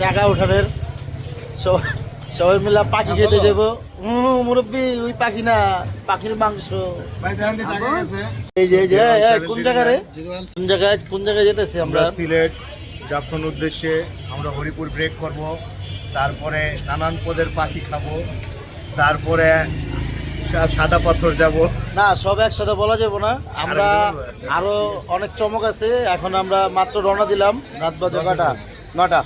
টাকা উঠানের সবাই মিলে পাখি খেতে যাব। হুম মুরব্বী ওই পাখি না পাখির মাংস। এই যে যে কোন জায়গায় রে? কোন জায়গায় কোন জায়গায় যেতেছি আমরা? সিলেট জাফরন উদ্দেশ্যে আমরা হরিপুর ব্রেক করব। তারপরে নানান পদের পাখি খাব। তারপরে সাদা পাথর যাব। না সব একসাথে বলা যাবে না। আমরা আরো- আরও অনেক চমক আছে। এখন আমরা মাত্র রওনা দিলাম রাত বাজে কটা নটা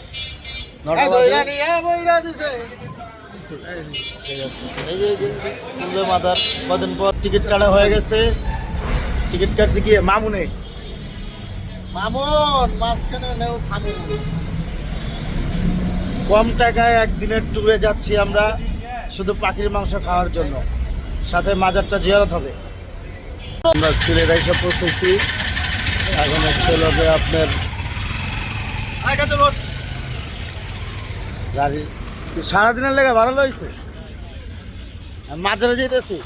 কদিন পর টিকিট কাটা হয়ে গেছে। টিকিট কাটছে গিয়ে মামুনে। মামুন মাঝখানে নেও থামুন কম টাকায় একদিনের ট্যুরে যাচ্ছি আমরা শুধু পাখির মাংস খাওয়ার জন্য। সাথে মাজারটা জিয়ারত হবে। আমরা সিলেট এসে পৌঁছেছি। এখন হচ্ছে আপনার গাড়ি। সারাদিনের লেগে ভালো হয়েছে মাজারে যেতেছি।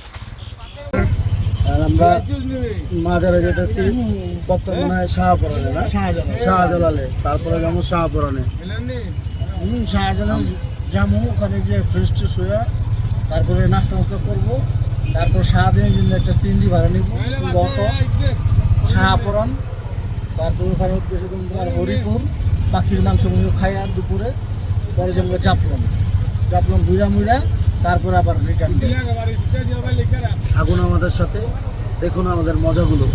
আমরা মাজারে যেতেছি কত মনে শাহপুরানে না? শাহজালালে। তারপরে যেমন শাহপুরানে। শাহজালাল যাব। ওখানে গিয়ে ফ্রেশ ট্রেশ হয়ে তারপরে নাস্তা নাস্তা করব। তারপর সারাদিনের জন্য একটা সিন্ডি ভাড়া নিব। অটো শাহপুরান। তারপর ওখানে হরিপুর। পাখির মাংস মাংস খাই আর দুপুরে। পরে যেমন জাপলাম। জাপলাম বুড়া মুড়া তারপর আবার রিটার্ন থাকুন আমাদের সাথে। দেখুন আমাদের মজাগুলো।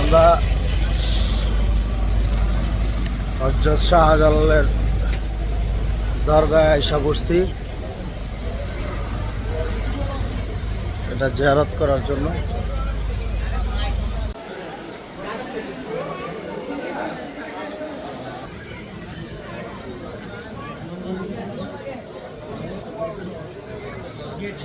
আমরা হজরত শাহজালালের দরগায় আইসা পড়ছি এটা জিয়ারত করার জন্য। হজরত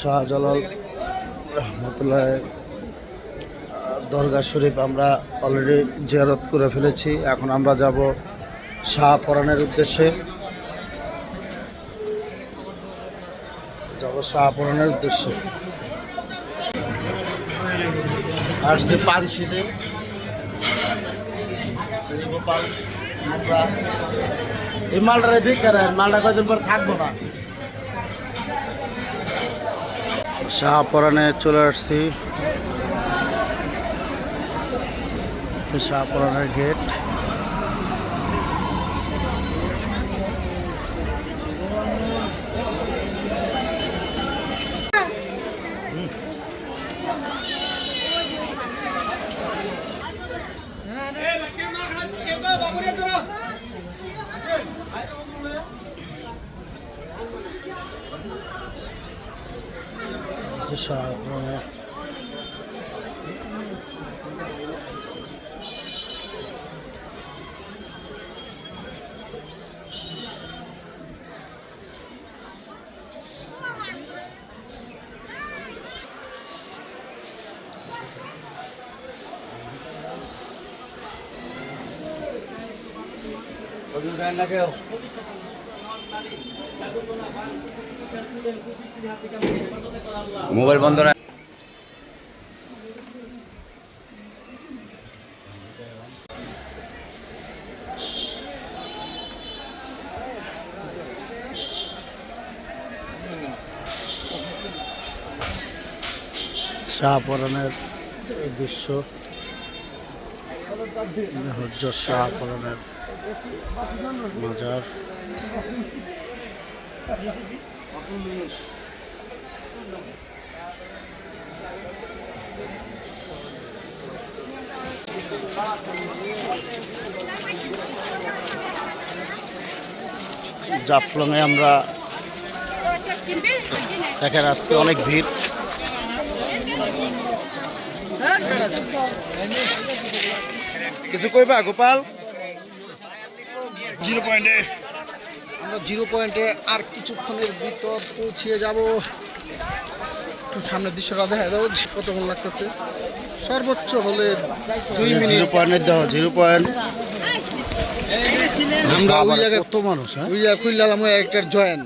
শাহজালাল রহমতুল্লাহ দরগা শরীফ আমরা অলরেডি জিয়ারত করে ফেলেছি। এখন আমরা যাব শাহপরানের উদ্দেশ্যে। যাব শাহপরানের উদ্দেশ্যে। আর সে পানশিতে এই মালটা দেখে মালটা কয়দিন পর থাকব না? শাহপরানে চলে আসছি। হচ্ছে শাহপরানের গেট হচ্ছে শাহপরানের মোবাইল বন্ধ রাখ। শাহপরানের এই দৃশ্য। হজ্জ শাহপরানের মাজার। জাফলংয়ে আমরা দেখেন আজকে অনেক ভিড়। কিছু কইবা গোপাল? জিরো পয়েন্টে আমরা জিরো পয়েন্টে আর কিছুক্ষণের ভিতর পৌঁছিয়ে যাব। সামনের দৃশ্যটা দেখা যাব কত মন লাগতেছে। সর্বোচ্চ হলে দুই জিরো মিনিট। পয়েন্টের দেওয়া জিরো পয়েন্ট। আমরা ওই জায়গায় কত মানুষ হ্যাঁ? ওই জায়গায় খুললাম একটার একটা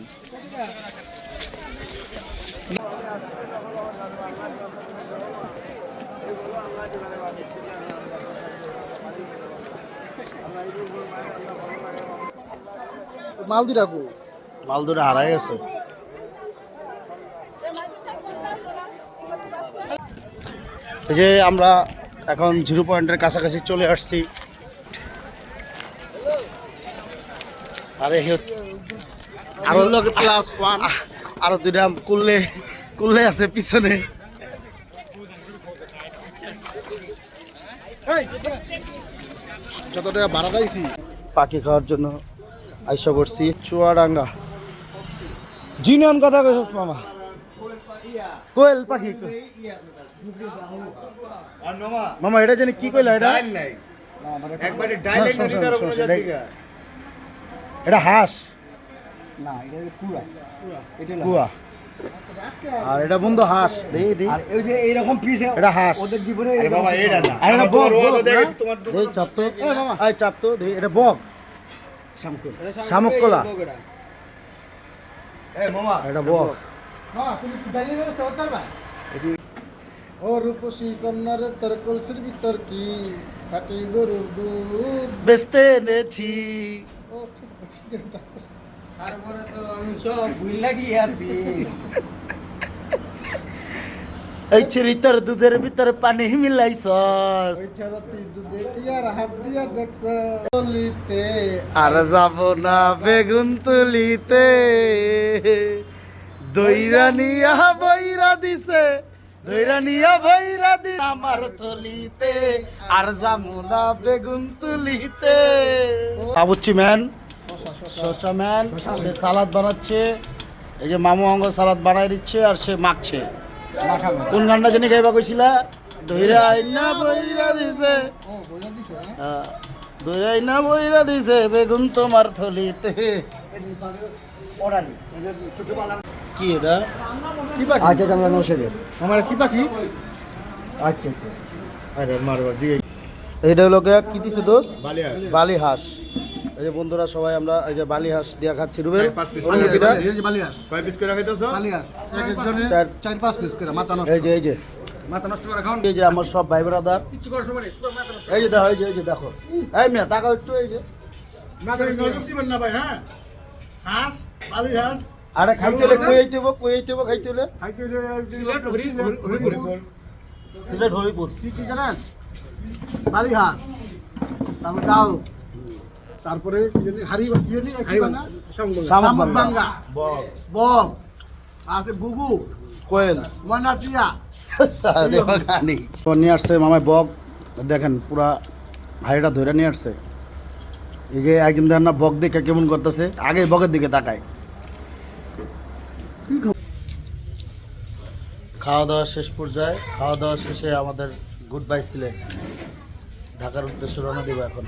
জয়েন মালদি রাখো মাল দুটো হারাই গেছে। এই যে আমরা এখন জিরো পয়েন্টের কাছাকাছি চলে আসছি। আরে আরও প্লাস ওয়ান আরও দুইটা কুললে কুললে আছে পিছনে। যতটা ভাড়া পাইছি। পাখি খাওয়ার জন্য। আইসা করছি চুয়াডাঙ্গা। জিনিয়ন কথা কইছস মামা। কোয়েল পাখি। মামা এটা জানি কি কইলা এটা? এটা- হাঁস। না এটা কুড়া। কুয়া। আর এটা বন্ধু হাঁস। দেই দেই আর এই যে এইরকম পিস এটা হাঁস। ওদের জীবনে আরে বাবা এটা না। আর এটা বক তো রোয়া তো বক, দেখেছি তোমার দেই চাপ তো। এই চাপ তো। দেই এটা বক। শামুক কলা। এ মামা। এটা বক। ও রূপসী কন্যার তোর কলসির ভিতর কি? খাটি গরুর দুধ। বেচতে এনেছি। তারপরে তো আমি সব ভুইলা গিয়ে আছি এই চিরিতর দুধের ভিতরে পানি কি আর দিয়া দেখছ? আর যাব না বেগুন তুলিতে। দইরা নিয়া বইরা দিছে দইরা নিয়া বইরা দি আমার থলিতে আর যাব না বেগুন তুলিতে। বাবুচ্চি ম্যান শশা ম্যান সে সালাদ বানাচ্ছে। এই যে মামু অঙ্গ সালাদ বানাই দিচ্ছে আর সে মাখছে। কোন গানটা জানি গাইবা কইছিলা? দইরা আইনা বইরা দিছে। হ্যাঁ? হ্যাঁ, দইরাই না বইরা দিছে বেগুন তোমার থলিতে। কি এটা? পাখি আচ্ছা আমরা নৌসেদে আমার কি পাখি? আচ্ছা আচ্ছা। আরে মারবা জি এইটা হলো কি দিছে দোষ বালি হাঁস এই যে বন্ধুরা সবাই আমরা এই যে বালি হাঁস দিয়া খাচ্ছি। রুবেল পাঁচ পিস অনুমতিটা এই যে বালিয়াস কয় পিস করে খাইতেছ? বালিয়াস এক একজনে চার- চার পাঁচ পিস করে মাথা এই যে এই যে। মাথা নষ্ট করে খাওয়ান এই যে আমার সব ভাই ব্রাদার কিচ্ছু করার সময় নেই পুরো মাথা নষ্ট। এই যে দেখো এই যে এই যে দেখো। এই মিয়া তাকাও একটু যে। হ্যাঁ? হাঁস বালি হাঁস। আরে খাইতে হলে হব হব খাইতে হলে? সিলেট সিলেট হরিপুর। কি কি জানেন? বালি হাঁস। তারপর ডাল। তারপরে হাড়ি আর গুগু। কোয়েল। ময়নাটিয়া নিয়ে আসছে মামাই বক। দেখেন পুরা ভাইটা ধরে নিয়ে আসছে। এই যে একজন দেখেন না বক দেখে কেমন করতেছে। আগে বকের দিকে তাকায়। খাওয়া দাওয়া শেষ পর্যায়ে খাওয়া দাওয়া শেষে আমাদের গুড বাই সিলেট। ঢাকার উদ্দেশ্যে রওনা দেবো এখন।